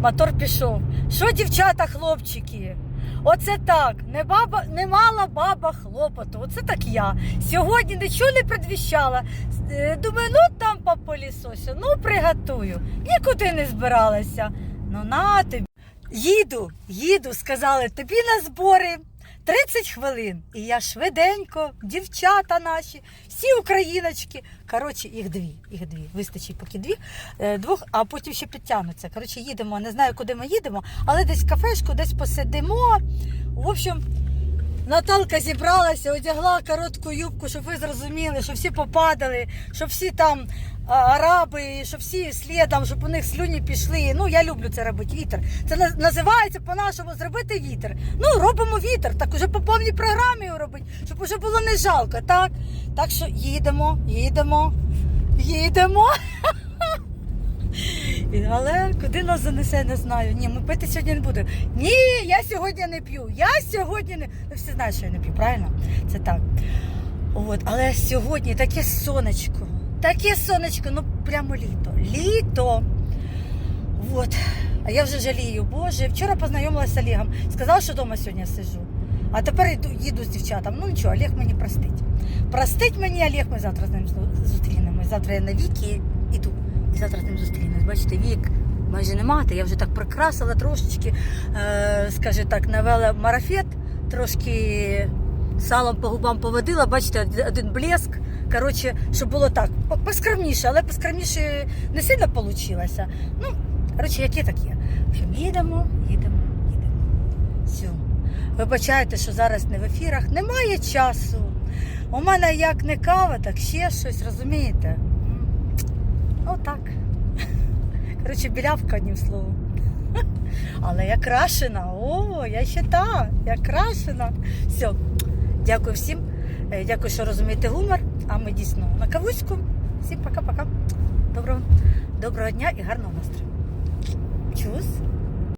мотор пішов. Що, дівчата, хлопчики? Оце так, не баба, не мала баба хлопоту. Оце так я. Сьогодні нічого не предвіщала. Е, Думаю, ну там по пилісосю, ну приготую. Нікуди не збиралася. Ну на тобі. Їду, їду, сказали, тобі на збори 30 хвилин. І я швиденько, дівчата наші, всі україночки. Коротше, їх дві, їх дві. Вистачить поки дві, е, двох, а потім ще підтягнуться. Коротше, їдемо, не знаю, куди ми їдемо, але десь кафешку, десь посидимо. В общем, Наталка зібралася, одягла коротку юбку, щоб ви зрозуміли, що всі попадали, щоб всі там араби, щоб всі слідом, щоб у них слюні пішли. Ну, я люблю це робити, вітер. Це називається по-нашому зробити вітер. Ну, робимо вітер, так уже по повній програмі його робити, щоб уже було не жалко, так? Так що їдемо, їдемо, їдемо. Але куди нас занесе, не знаю. Ні, ми пити сьогодні не будемо. Ні, я сьогодні не п'ю. Я сьогодні не. Ви всі знають, що я не п'ю, правильно? Це так. От, але сьогодні таке сонечко. Таке сонечко, ну прямо літо. Літо. От. А я вже жалію, Боже, вчора познайомилася з Олегом. Сказав, що вдома сьогодні сижу. А тепер йду, їду з дівчатами. Ну нічого, Олег мені простить. Простить мені Олег, ми завтра з ним зу- зустрінемось. Завтра я на віки завтра з ним зустрінемось. Бачите, вік майже нема, я вже так прикрасила трошечки, е, скажімо так, навела марафет, трошки салом по губам поводила, бачите, один блеск. Коротше, щоб було так, поскромніше, але поскромніше не сильно вийшло. Ну, коротше, яке так є. Їдемо, їдемо, їдемо. Все. Вибачайте, що зараз не в ефірах. Немає часу. У мене як не кава, так ще щось, розумієте? Отак. Коротше, білявка одним словом. Але я крашена. О, я ще та, я крашена. Все. Дякую всім. Е, Дякую, що розумієте гумор. А ми дійсно на кавуську. Всім пока-пока. Доброго, доброго дня і гарного настрою. Чус.